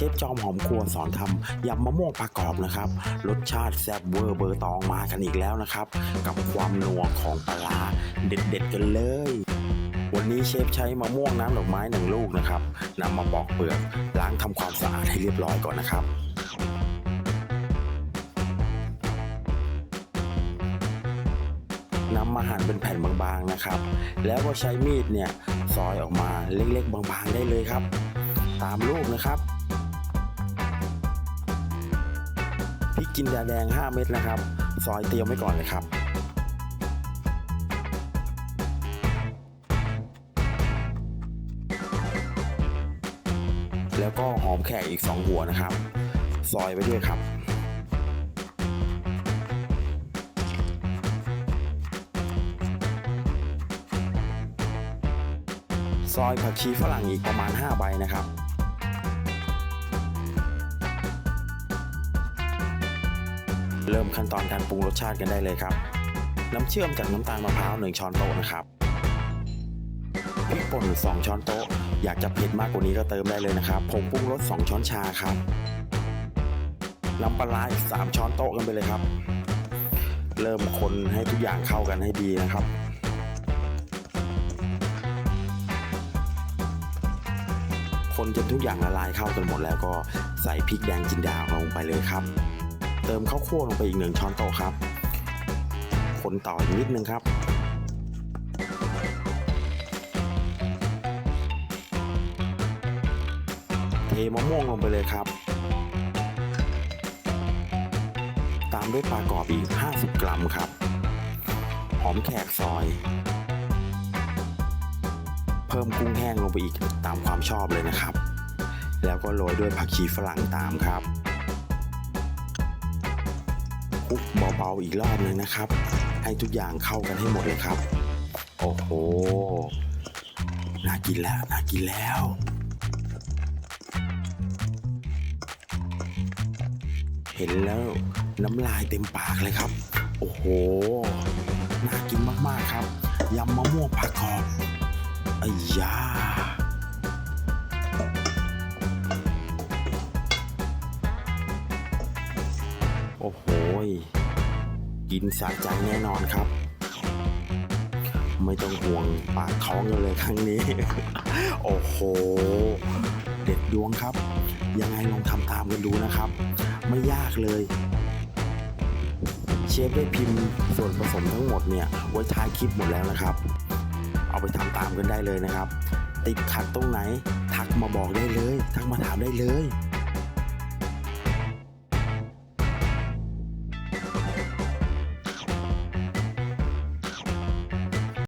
ชฟจอมหอมครัวสอนทำยำมะม่วงปลากรอบนะครับ รสชาติแซ่บเวอร์เบอร์ตองมากันอีกแล้วนะครับ กับความนัวของปลาร้าเด็ดๆกันเลย วันนี้เชฟใช้มะม่วงน้ำดอกไม้หนึ่งลูกนะครับนำมาปอกเปลือกล้างทำความสะอาดให้เรียบร้อยก่อนนะครับนำมาหั่นเป็นแผ่นบางๆนะครับ แล้วก็ใช้มีดเนี่ยซอยออกมาเล็กๆ บางๆได้เลยครับ ตามรูปนะครับ กจินดาแดง 5 เม็ดนะครับ ซอยเตรียมไว้ก่อนเลยครับ แล้วก็หอมแขกอีก 2 หัวนะครับ ซอยไว้ด้วยครับซอยผักชีฝรั่งอีกประมาณ 5 ใบนะครับ เริ่มขั้นตอนการปรุงรสชาติกันได้เลยครับ น้ำเชื่อมจากน้ำตาลมะพร้าว1ช้อนโต๊ะนะครับพริกป่น2 ช้อนโต๊ะ อยากจะเผ็ดมากกว่านี้ก็เติมได้เลยนะครับผงปรุงรส2 ช้อนชาครับน้ำปลาร้าอีก3ช้อนโต๊ะกันไปเลยครับ เริ่มคนให้ทุกอย่างเข้ากันให้ดีนะครับคนจนทุกอย่างละลายเข้ากันหมดแล้วก็ใส่พริกแดงจินดาลงไปเลยครับ ติมข้าวคั่วลงไปอีกหนึ่งช้อนโต๊ะครับ คนต่ออีกนิดนึงครับเทมะม่วงลงไปเลยครับ ตามด้วยปลากรอบอีก 50 กรัมครับ หอมแขกซอย เพิ่มกุ้งแห้งลงไปอีกตามความชอบเลยนะครับ แล้วก็โรยด้วยผักชีฝรั่งตามครับ คลุกเบาๆอีกรอบหนึงนะครับ ให้ทุกอย่างเข้ากันให้หมดเลยครับ โอ้โห น่ากินแล้ว น่ากินแล้วเห็นแล้วน้ำลายเต็มปากเลยครับ โอ้โห น่ากินมากๆครับ ยำมะม่วงปลากรอบไอ้ยา อ้โห กินสะใจแน่นอนครับ ไม่ต้องห่วงปากท้องกันเลยครั้งนี้ โอ้โห เด็ดดวงครับ ยังไงลองทำตามกันดูนะครับ ไม่ยากเลย เชฟได้พิมพ์ส่วนผสมทั้งหมดเนี่ย ไว้ท้ายคลิปหมดแล้วนะครับ เอาไปทำตามกันได้เลยนะครับ ติดขัดตรงไหน ทักมาบอกได้เลย ทักมาถามได้เลย